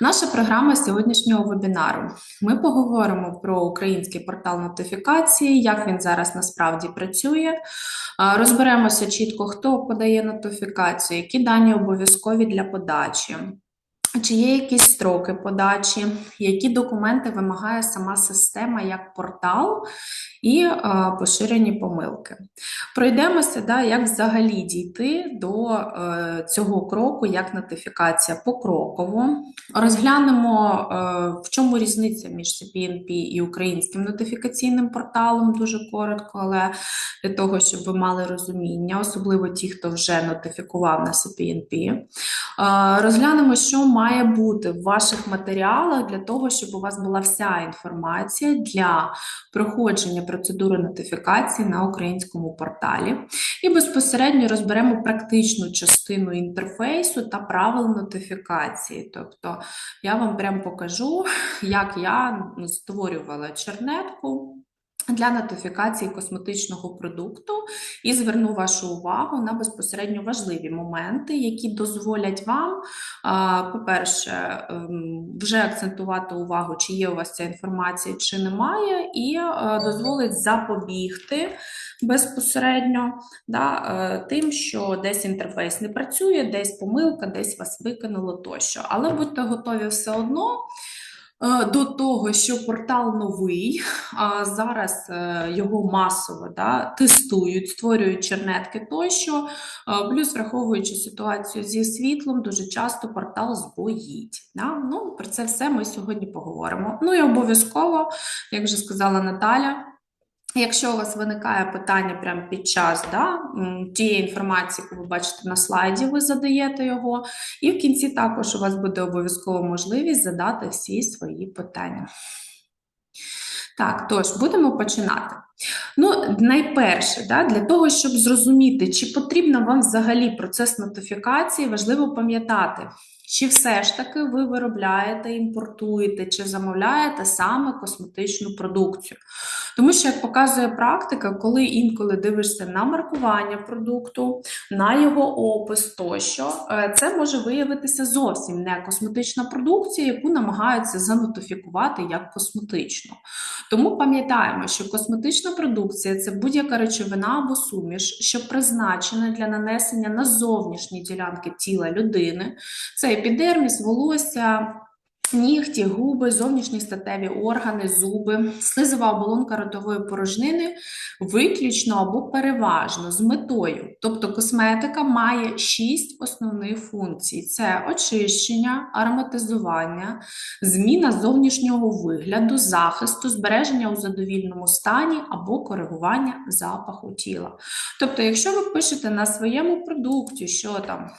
Наша програма сьогоднішнього вебінару. Ми поговоримо про український портал нотифікації, як він зараз насправді працює. Розберемося чітко, хто подає нотифікацію, які дані обов'язкові для подачі. Чи є якісь строки подачі, які документи вимагає сама система як портал і е, поширені помилки. Пройдемося, да, як взагалі дійти до е, цього кроку, як нотифікація покроково. Розглянемо, е, в чому різниця між CPNP і українським нотифікаційним порталом, дуже коротко, але для того, щоб ви мали розуміння, особливо ті, хто вже нотифікував на CPNP. Розглянемо, що має бути в ваших матеріалах для того, щоб у вас була вся інформація для проходження процедури нотифікації на українському порталі. І безпосередньо розберемо практичну частину інтерфейсу та правил нотифікації. Тобто я вам прям покажу, як я створювала чернетку. Для нотифікації косметичного продукту і зверну вашу увагу на безпосередньо важливі моменти, які дозволять вам, по-перше, ем, вже акцентувати увагу, чи є у вас ця інформація, чи немає, і е, дозволить запобігти безпосередньо да, е, тим, що десь інтерфейс не працює, десь помилка, десь вас викинуло тощо. Але будьте готові все одно. Е, До того, що портал новий, а зараз е, його масово да, тестують, створюють чернетки тощо, Е, плюс враховуючи ситуацію зі світлом, дуже часто портал збоїть. Да? Ну, про це все ми сьогодні поговоримо. Ну і обов'язково, як вже сказала Наталя. Якщо у вас виникає питання прямо під час да, тієї інформації, яку ви бачите на слайді, ви задаєте його, і в кінці також у вас буде обов'язково можливість задати всі свої питання. Так, тож будемо починати. Ну, найперше, да, для того, щоб зрозуміти, чи потрібно вам взагалі процес нотифікації, важливо пам'ятати, чи все ж таки ви виробляєте, імпортуєте, чи замовляєте саме косметичну продукцію. Тому що, як показує практика, коли інколи дивишся на маркування продукту, на його опис тощо, е, це може виявитися зовсім не косметична продукція, яку намагаються занотифікувати як косметичну. Тому пам'ятаємо, що косметична продукція це будь-яка речовина або суміш, що призначена для нанесення на зовнішні ділянки тіла людини. Це епідерміс, волосся. Нігті, губи, зовнішні статеві органи, зуби, слизова оболонка ротової порожнини виключно або переважно з метою. Тобто косметика має шість основних функцій: це очищення, ароматизування, зміна зовнішнього вигляду, захисту, збереження у задовільному стані або коригування запаху тіла. Тобто, якщо ви пишете на своєму продукті, що там